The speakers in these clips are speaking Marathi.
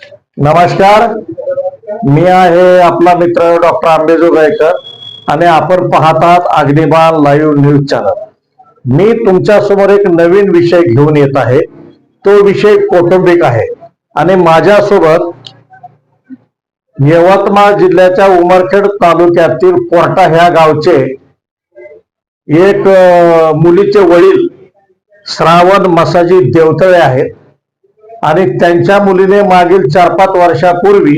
नमस्कार. मी आहे आपला मित्र डॉक्टर आंबेजोगाईकर आणि आपण पाहतात अग्निबाण लाईव्ह न्यूज चॅनल मी तुमच्यासमोर एक नवीन विषय घेऊन येत आहे. तो विषय कौटुंबिक आहे. आणि माझ्यासोबत यवतमाळ जिल्ह्याच्या उमरखेड तालुक्यातील कोर्टा ह्या गावचे एक मुलीचे वडील श्रावण मसाजी देवतळे आहेत. आणि त्यांच्या मुलीने मागील चार पाच वर्षापूर्वी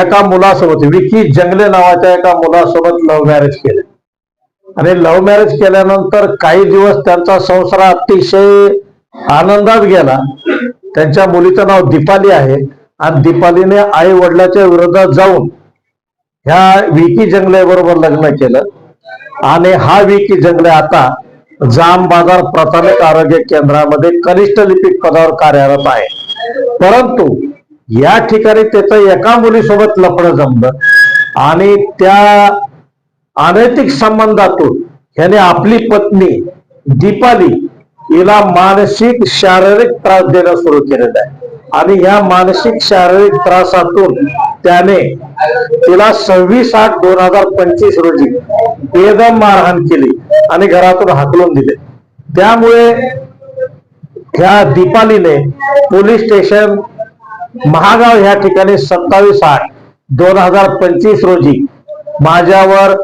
एका मुलासोबत विकी जंगले नावाच्या एका मुलासोबत लव्ह मॅरेज केले. आणि लव्ह मॅरेज केल्यानंतर काही दिवस त्यांचा संसार अतिशय आनंदात गेला. त्यांच्या मुलीचं नाव दीपाली आहे. आणि दीपालीने आई वडिलाच्या विरोधात जाऊन ह्या विकी जंगले बरोबर लग्न केलं. आणि हा विकी जंगले आता जाम बाजार प्राथमिक आरोग्य केंद्रामध्ये कनिष्ठ लिपिक पदावर कार्यरत आहे. परंतु या ठिकाणी त्याचं एका मुलीसोबत लफडं जमलं आणि त्या अनैतिक संबंधातून ह्याने आपली पत्नी दीपाली हिला मानसिक शारीरिक त्रास देणं सुरू केलेलं आहे. आणि या मानसिक शारीरिक त्रासातून त्याने तिला सव्वीस आठ दोन हजार पंचवीस रोजी बेदम मारहाण केली. आणि घरातून हाकलून दिले. त्यामुळे ह्या दीपालीने पोलीस स्टेशन महागाव ह्या ठिकाणी सत्तावीस आठ दोन हजार पंचवीस रोजी माझ्यावर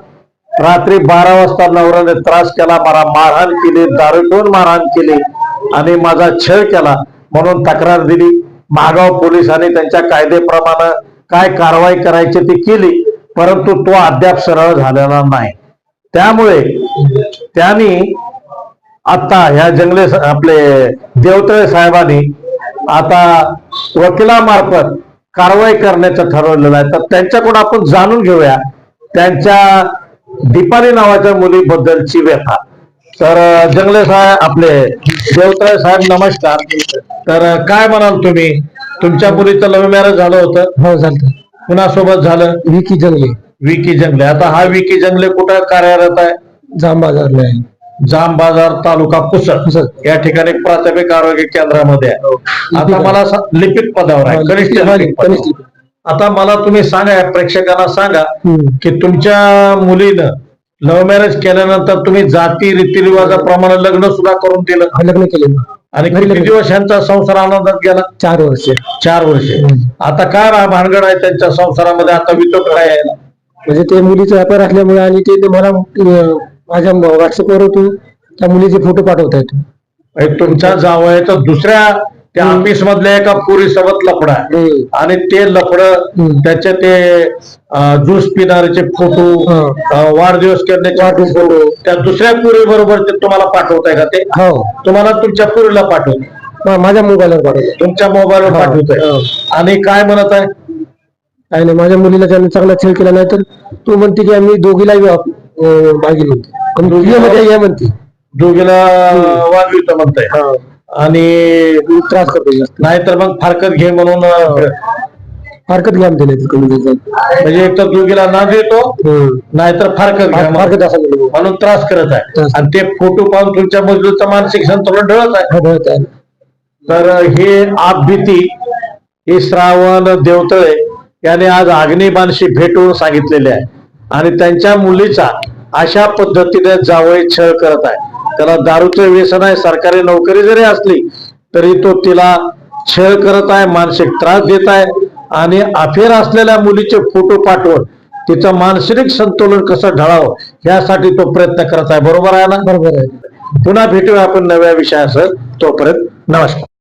रात्री बारा वाजता नवऱ्याने त्रास केला मला मारहाण केली दारू पिऊन मारहाण केली आणि माझा छळ केला म्हणून तक्रार दिली. महागाव पोलिसांनी त्यांच्या कायदेप्रमाणे काय कारवाई करायची ती केली परंतु तो अद्याप सरळ झालेला नाही. त्यामुळे त्यांनी आता ह्या जंगले आपले देवतळे साहेबांनी आता वकिलामार्फत कारवाई करण्याचं ठरवलेलं आहे. तर त्यांच्याकडून आपण जाणून घेऊया त्यांच्या दीपाली नावाच्या मुलीबद्दलची व्यथा. तर जंगले साहेब आपले देवतळे साहेब नमस्कार. तर काय म्हणाल तुम्ही? तुमच्या मुलीचं लव्ह मॅरेज झालं होतं? हो चालतं कुणासोबत झालं? विकी जंगले. विकी जंगले. आता हा विकी जंगले कुठं कार्यरत आहे? जाम बाजारला आहे. जाम बाजार तालुका पुसद पुसद. या ठिकाणी प्राथमिक आरोग्य केंद्रामध्ये आहे. आता मला सा- लिपिक पदावर आहे. कनिष्ठ लिपिक पदावर. कनिष्ठ लिपिक. आता मला तुम्ही सांगा या प्रेक्षकांना सांगा हम्म. की तुमच्या मुलीनं लव्ह मॅरेज केल्यानंतर तुम्ही जाती रीतिरिवाजाप्रमाणे लग्न सुद्धा करून दिलं. हा, लग्न केले. आणि किती दिवस यांचा संसार आनंदात गेला? चार वर्ष. चार वर्ष. आता काय रा- भानगड आहे त्यांच्या संसारामध्ये? आता वितोक काय आहे? म्हणजे ते मुलीचा व्यापार असल्यामुळे आणि ते ते मला अं, माझ्या व्हॉट्सअपवर तू त्या मुलीचे फोटो पाठवता येतो. म्हणजे तुमच्या जावयाचं दुसऱ्या त्या ऑफिस मधल्या एका पुरी सोबत लफडा आहे. आणि ते लफड हम्म. त्याचे ते अं, ज्यूस पिणाऱ्याचे फोटो हा. अं, वाढदिवस करण्याचे फोटो त्या दुसऱ्या पुरी बरोबर ते तुम्हाला पाठवताय का ते? हो. तुम्हाला तुमच्या पुरीला पाठवत मा- माझ्या मोबाईलवर पाठवतो तुमच्या मोबाईलवर हा. पाठवतोय. हा. आणि काय म्हणत आहे? काही नाही माझ्या मुलीला त्याने चांगला छळ केला नाही तर तू म्हणते की आम्ही दोघीला मागे म्हणते. पण या म्हणते दोघीला वाजवित म्हणताय हा. आणि त्रास करतो जास्त नाहीतर मग फारकत घे म्हणून अं, हरकत घ्या म्हणते नाही कमी. म्हणजे एक तर दोघीला ना देतो. नाहीतर फारकत घ्या हरकत असं म्हणून त्रास करत आहे. आणि ते फोटो पाहून तुमच्या मजदूरचं मानसिक संतुलन ढळत आहे हा, बरोबर आहे. तर हे आपभीती हे श्रावण देवतळे याने आज अग्निबाणशी भेटून सांगितलेले आहे आणि त्यांच्या मुलीचा अशा पद्धतीने जावई छळ करत आहे. त्याला दारूचं व्यसन आहे सरकारी नोकरी जरी असली तरी तो तिला छळ करत आहे मानसिक त्रास देत आहे आणि अफेअर असलेल्या मुलीचे फोटो पाठवून तिचं मानसिक संतुलन कसं ढळावं यासाठी तो प्रयत्न करत आहे. बरोबर आहे ना? बरोबर आहे. पुन्हा भेटूया आपण नव्या विषयासह. तोपर्यंत नमस्कार.